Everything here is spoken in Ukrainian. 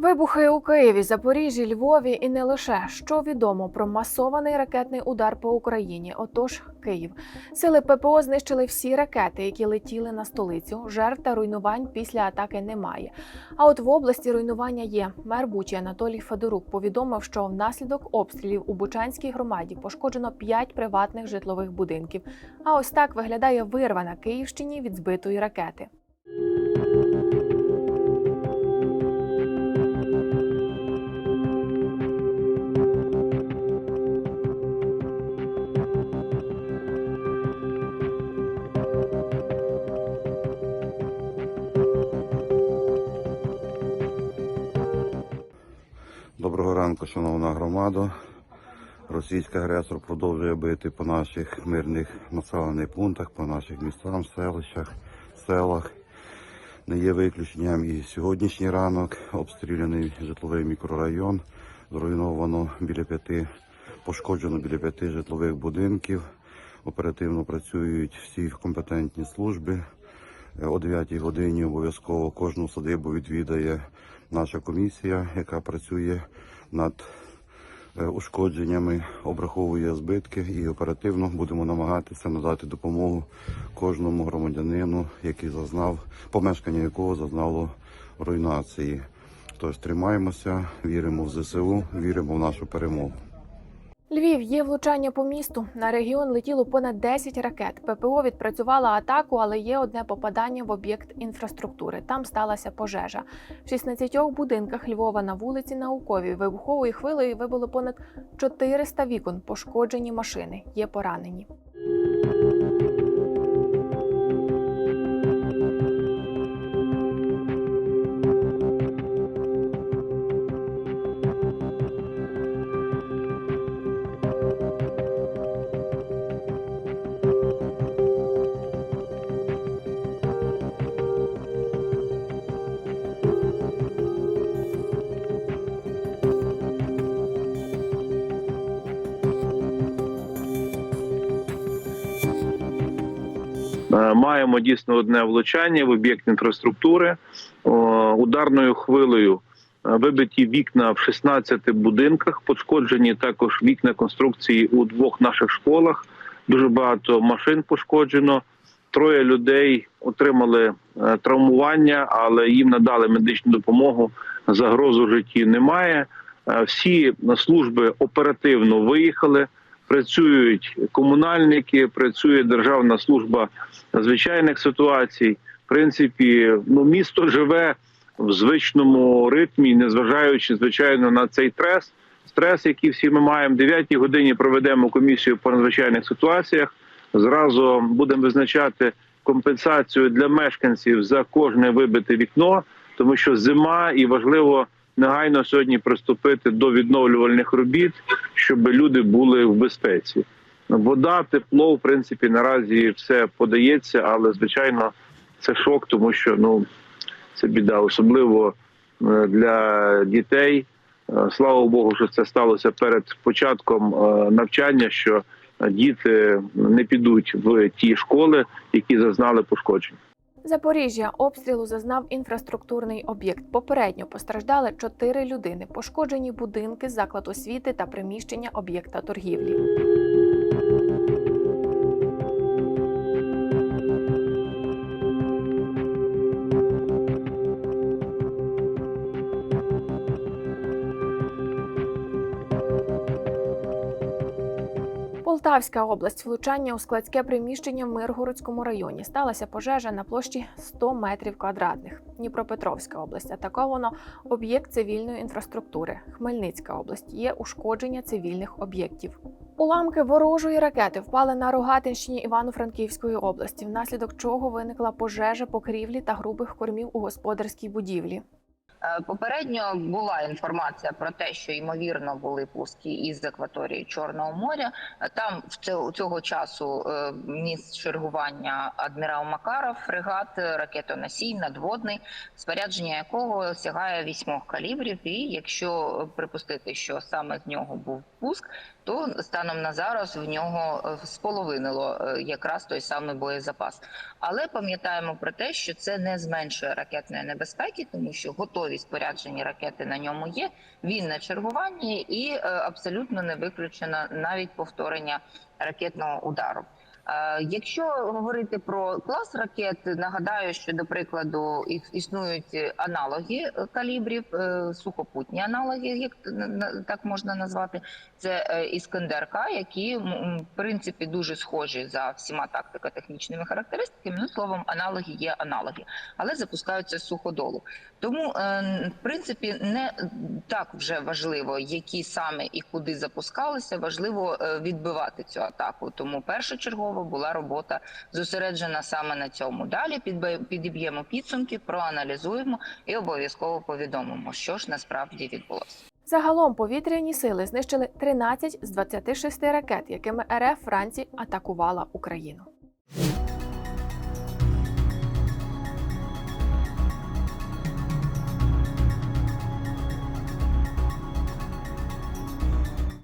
Вибухи у Києві, Запоріжжі, Львові і не лише що відомо про масований ракетний удар по Україні. Отож, Київ. Сили ППО знищили всі ракети, які летіли на столицю. Жертв та руйнувань після атаки немає. А от в області руйнування є. Мер Бучі Анатолій Федорук повідомив, що внаслідок обстрілів у Бучанській громаді пошкоджено 5 приватних житлових будинків. А ось так виглядає вирва на Київщині від збитої ракети. Доброго ранку, шановна громада. Російський агресор продовжує бити по наших мирних населених пунктах, по наших містам, селищах, селах. Не є виключенням і сьогоднішній ранок обстріляний житловий мікрорайон. Зруйновано біля п'яти, пошкоджено біля п'яти житлових будинків. Оперативно працюють всі компетентні служби. О 9 годині обов'язково кожну садибу відвідає наша комісія, яка працює над е, ушкодженнями, обраховує збитки і оперативно будемо намагатися надати допомогу кожному громадянину, який зазнав, помешкання якого зазнало руйнації. Тож тримаємося, віримо в ЗСУ, віримо в нашу перемогу. Львів є влучання по місту. На регіон летіло понад 10 ракет. ППО відпрацювала атаку, але є одне попадання в об'єкт інфраструктури. Там сталася пожежа. В 16 будинках Львова на вулиці Науковій вибуховою хвилею вибило понад 400 вікон. Пошкоджені машини. Є поранені. Маємо дійсно одне влучання в об'єкт інфраструктури ударною хвилею. е, Вибиті вікна в 16 будинках, пошкоджені також вікна конструкції у двох наших школах. Дуже багато машин пошкоджено. Троє людей отримали е, травмування, але їм надали медичну допомогу. Загрозу житті немає. Е, Всі служби оперативно виїхали працюють комунальники, працює Державна служба надзвичайних ситуацій. В принципі, ну місто живе в звичному ритмі, незважаючи звичайно на цей стрес. Стрес, який всі ми маємо, 9 годині проведемо комісію по надзвичайних ситуаціях. Зразу будемо визначати компенсацію для мешканців за кожне вибите вікно, тому що зима і важливо негайно сьогодні приступити до відновлювальних робіт, щоб люди були в безпеці. Вода, тепло, в принципі, наразі все подається, але звичайно це шок, тому що ну це біда, особливо е, для дітей. Е, Слава Богу, що це сталося перед початком е, навчання, що діти не підуть в ті школи, які зазнали пошкоджень. Запоріжжя обстрілу зазнав інфраструктурний об'єкт. Попередньо постраждали чотири людини, пошкоджені будинки, заклад освіти та приміщення об'єкта торгівлі. Полтавська область влучання у складське приміщення в Миргородському районі. Сталася пожежа на площі 100 метрів квадратних. Дніпропетровська область атаковано об'єкт цивільної інфраструктури. Хмельницька область є ушкодження цивільних об'єктів. Уламки ворожої ракети впали на Рогатинщині Івано-Франківської області, внаслідок чого виникла пожежа покрівлі та грубих кормів у господарській будівлі. Е, Попередньо була інформація про те, що ймовірно були пуски із акваторії Чорного моря. Е, Там в цього, часу е, ніс чергування адмірал Макаров, фрегат, ракетоносій, надводний, спорядження якого сягає вісьмох калібрів. І якщо припустити, що саме з нього був пуск, то станом на зараз в нього споловинило якраз той самий боєзапас. Але пам'ятаємо про те, що це не зменшує ракетної небезпеки, тому що готові військові споряджені ракети на ньому є. Він на чергуванні і е, абсолютно не виключено навіть повторення ракетного удару. Е, Якщо говорити про клас ракет, нагадаю, що до прикладу існують аналоги е, калібрів, е, сухопутні аналоги, як так можна назвати. Це Іскандер К, які в принципі дуже схожі за всіма тактико-технічними характеристиками. Ну словом, аналоги є аналоги, але запускаються з суходолу. Тому, в принципі, не так вже важливо, які саме і куди запускалися. Важливо відбивати цю атаку. Тому першочергово була робота зосереджена саме на цьому. Далі підіб'ємо підсумки, проаналізуємо і обов'язково повідомимо, що ж насправді відбулося. Загалом повітряні сили знищили 13 з 26 ракет, якими РФ Франції атакувала Україну.